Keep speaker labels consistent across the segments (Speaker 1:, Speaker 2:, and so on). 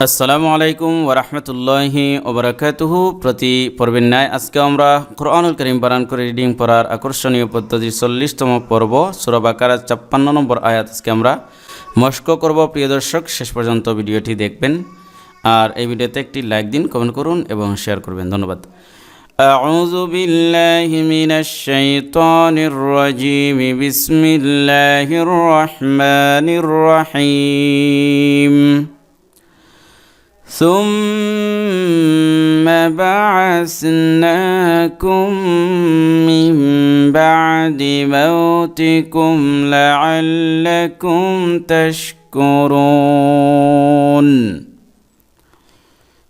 Speaker 1: আসসালামু আলাইকুম ওরহমতুল্লাহি ওবরাকাতুহু প্রতি পর্বের ন্যায় আজকে আমরা কোরআনুল করিম বারান করে রিডিং পড়ার আকর্ষণীয় পদ্ধতির চল্লিশতম পর্ব সুরবাকার ছাপ্পান্ন নম্বর আয়াত আজকে আমরা মস্ক করব প্রিয় দর্শক শেষ পর্যন্ত ভিডিওটি দেখবেন আর এই ভিডিওতে একটি লাইক দিন কমেন্ট করুন এবং শেয়ার করবেন ধন্যবাদ أعوذ بالله من الشيطان الرجيم بسم الله الرحمن الرحيم ثم بعثناكم من بعد موتكم لعلكم تشكرون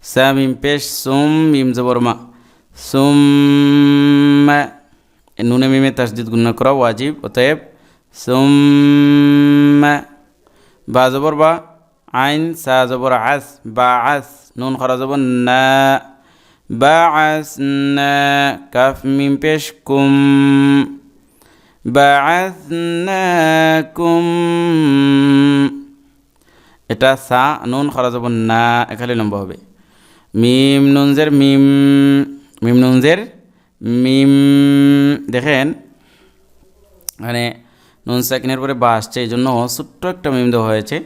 Speaker 1: সামিম পেশ সুম মিম জবর মা সুম নুনে মিমে তাসদিদ গুণ করা ওয়াজিব অতএব সুম বা জবর বা আইন সা জবর আস, বা আস, নুন খরা জবর না। বা আস না, কাফ মিম পেশ কুম। বাআসনাকুম এটা সা, নুন খরা জবর না এখানে লম্বা হবে। মিম নুনজের মিম মিম নুনজের মিম। দেখেন মানে নুন সাকিনের পরে বা আসছে, এই জন্য ছোট্ট একটা মিম দেওয়া হয়েছে।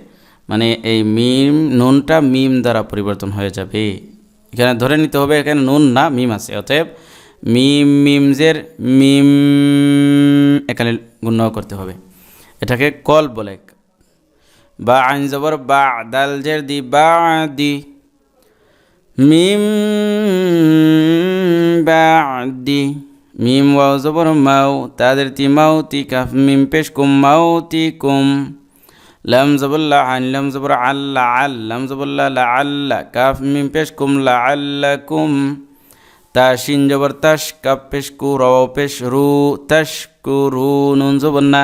Speaker 1: মানে এই মিম, নুনটা মিম দ্বারা পরিবর্তন হয়ে যাবে। এখানে ধরে নিতে হবে, এখানে নুন না, মিম আছে। অতএব মিম, মিমজের মিম এখানে গুণ্য করতে হবে। এটাকে কল বলে। বা আইন জবর বা দাল জের দি বা দি মিম বা দি মিম ওয়াও জবর মাও তাদের তি মাও তি কাফ মিম পেশ কুম মাও তি কুম। লাম জবল্লা আন লাম জবর আল্লা আল, লাম জবল্লা লা আল্লা কাফ মিম পেশ কুম লা আল্লা কুম তা শিন জবর তাস কাপ পেশ কু রাও পেশ রু তাস কু রু, নুন জবর না,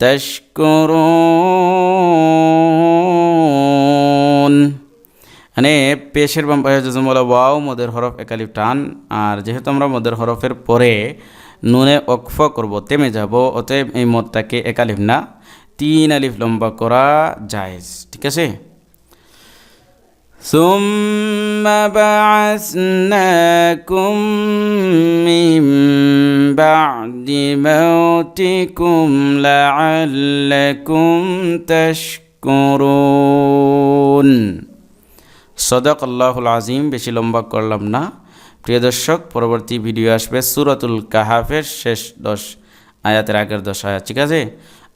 Speaker 1: তাশকুরুন। মানে পেশের বাম পাশে ওয়াও, মদের হরফ একালিফ টান, আর যেহেতু আমরা মদের হরফের পরে নুনে অক্ফ করব, তেমে যাব, অতএব এই মদটাকে একালিফ না। তিন আলিফ লম্বা করা জায়েজ ঠিক আছে ثم بعثناكم من بعد موتكم لعلكم تشكرون সদক আল্লাহুল আজিম বেশি লম্বা করলাম না প্রিয় দর্শক পরবর্তী ভিডিও আসবে সুরাতুল কাহাফের শেষ দশ আয়াতের আগের দশ আয়াত ঠিক আছে